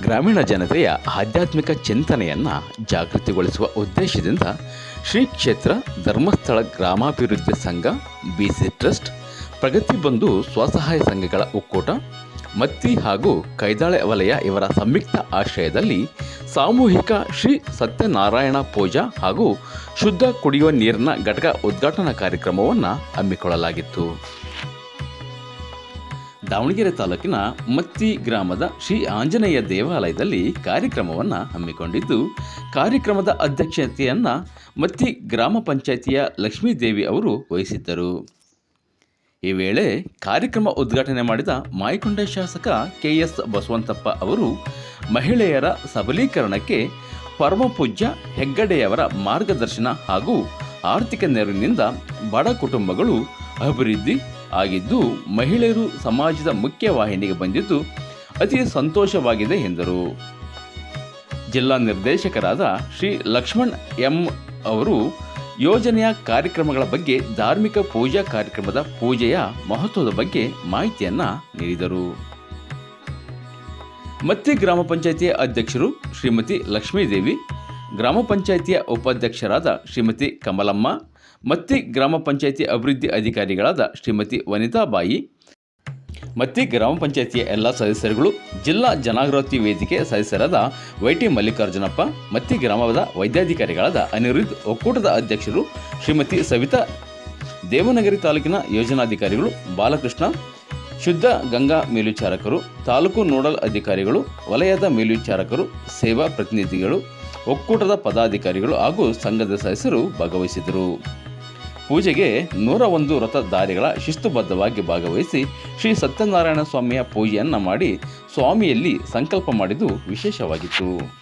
ಗ್ರಾಮೀಣ ಜನತೆಯ ಆಧ್ಯಾತ್ಮಿಕ ಚಿಂತನೆಯನ್ನ ಜಾಗೃತಿಗೊಳಿಸುವ ಉದ್ದೇಶದಿಂದ ಶ್ರೀ ಕ್ಷೇತ್ರ ಧರ್ಮಸ್ಥಳ ಗ್ರಾಮಾಭಿವೃದ್ಧಿ ಸಂಘ ಬಿಸಿ ಟ್ರಸ್ಟ್ ಪ್ರಗತಿ ಬಂಧು ಸ್ವಸಹಾಯ ಸಂಘಗಳ ಒಕ್ಕೂಟ, ಮತ್ತಿ ಹಾಗೂ ಕೈದಾಳೆ ವಲಯ ಇವರ ಸಂಯುಕ್ತ ಆಶ್ರಯದಲ್ಲಿ ಸಾಮೂಹಿಕ ಶ್ರೀ ಸತ್ಯನಾರಾಯಣ ಪೂಜಾ ಹಾಗೂ ಶುದ್ಧ ಕುಡಿಯುವ ನೀರಿನ ಘಟಕ ಉದ್ಘಾಟನಾ ಕಾರ್ಯಕ್ರಮವನ್ನು ಹಮ್ಮಿಕೊಳ್ಳಲಾಗಿತ್ತು. ದಾವಣಗೆರೆ ತಾಲೂಕಿನ ಮತ್ತಿ ಗ್ರಾಮದ ಶ್ರೀ ಆಂಜನೇಯ ದೇವಾಲಯದಲ್ಲಿ ಕಾರ್ಯಕ್ರಮವನ್ನು ಹಮ್ಮಿಕೊಂಡಿದ್ದು, ಕಾರ್ಯಕ್ರಮದ ಅಧ್ಯಕ್ಷತೆಯನ್ನು ಮತ್ತಿ ಗ್ರಾಮ ಪಂಚಾಯಿತಿಯ ಲಕ್ಷ್ಮೀದೇವಿ ಅವರು ವಹಿಸಿದ್ದರು. ಈ ವೇಳೆ ಕಾರ್ಯಕ್ರಮ ಉದ್ಘಾಟನೆ ಮಾಡಿದ ಮಾಯಕೊಂಡ ಶಾಸಕ ಕೆ ಎಸ್ ಬಸವಂತಪ್ಪ ಅವರು ಮಹಿಳೆಯರ ಸಬಲೀಕರಣಕ್ಕೆ ಪರಮಪೂಜ್ಯ ಹೆಗ್ಗಡೆಯವರ ಮಾರ್ಗದರ್ಶನ ಹಾಗೂ ಆರ್ಥಿಕ ನೆರವಿನಿಂದ ಬಡ ಕುಟುಂಬಗಳು ಅಭಿವೃದ್ಧಿ ಆಗಿದ್ದು ಮಹಿಳೆಯರು ಸಮಾಜದ ಮುಖ್ಯ ವಾಹಿನಿಗೆ ಬಂದಿದ್ದು ಅತಿ ಸಂತೋಷವಾಗಿದೆ ಎಂದರು. ಜಿಲ್ಲಾ ನಿರ್ದೇಶಕರಾದ ಶ್ರೀ ಲಕ್ಷ್ಮಣ್ ಎಂ ಅವರು ಯೋಜನೆಯ ಕಾರ್ಯಕ್ರಮಗಳ ಬಗ್ಗೆ ಧಾರ್ಮಿಕ ಪೂಜಾ ಕಾರ್ಯಕ್ರಮದ ಪೂಜೆಯ ಮಹತ್ವದ ಬಗ್ಗೆ ಮಾಹಿತಿಯನ್ನು ನೀಡಿದರು. ಮತ್ತಿ ಗ್ರಾಮ ಪಂಚಾಯಿತಿಯ ಅಧ್ಯಕ್ಷರು ಶ್ರೀಮತಿ ಲಕ್ಷ್ಮೀದೇವಿ, ಗ್ರಾಮ ಪಂಚಾಯಿತಿಯ ಉಪಾಧ್ಯಕ್ಷರಾದ ಶ್ರೀಮತಿ ಕಮಲಮ್ಮ, ಮತ್ತೆ ಗ್ರಾಮ ಪಂಚಾಯಿತಿ ಅಭಿವೃದ್ಧಿ ಅಧಿಕಾರಿಗಳಾದ ಶ್ರೀಮತಿ ವನಿತಾಬಾಯಿ, ಮತ್ತೆ ಗ್ರಾಮ ಪಂಚಾಯಿತಿಯ ಎಲ್ಲ ಸದಸ್ಯರುಗಳು, ಜಿಲ್ಲಾ ಜನಾಗೃತಿ ವೇದಿಕೆ ಸದಸ್ಯರಾದ ವೈಟಿ ಮಲ್ಲಿಕಾರ್ಜುನಪ್ಪ, ಮತ್ತೆ ಗ್ರಾಮದ ವೈದ್ಯಾಧಿಕಾರಿಗಳಾದ ಅನಿರುದ್ಧ ಒಕ್ಕೂಟದ ಅಧ್ಯಕ್ಷರು ಶ್ರೀಮತಿ ಸವಿತಾ, ದೇವನಗರಿ ತಾಲೂಕಿನ ಯೋಜನಾಧಿಕಾರಿಗಳು ಬಾಲಕೃಷ್ಣ ಶುದ್ಧ ಗಂಗಾ ಮೇಲ್ವಿಚಾರಕರು, ತಾಲೂಕು ನೋಡಲ್ ಅಧಿಕಾರಿಗಳು, ವಲಯದ ಮೇಲ್ವಿಚಾರಕರು, ಸೇವಾ ಪ್ರತಿನಿಧಿಗಳು, ಒಕ್ಕೂಟದ ಪದಾಧಿಕಾರಿಗಳು ಹಾಗೂ ಸಂಘದ ಸದಸ್ಯರು ಭಾಗವಹಿಸಿದರು. ಪೂಜೆಗೆ ನೂರ ಒಂದು ರಥಧಾರಿಗಳ ಶಿಸ್ತುಬದ್ಧವಾಗಿ ಭಾಗವಹಿಸಿ ಶ್ರೀ ಸತ್ಯನಾರಾಯಣ ಸ್ವಾಮಿಯ ಪೂಜೆಯನ್ನು ಮಾಡಿ ಸ್ವಾಮಿಯಲ್ಲಿ ಸಂಕಲ್ಪ ಮಾಡಿದ್ದು ವಿಶೇಷವಾಗಿತ್ತು.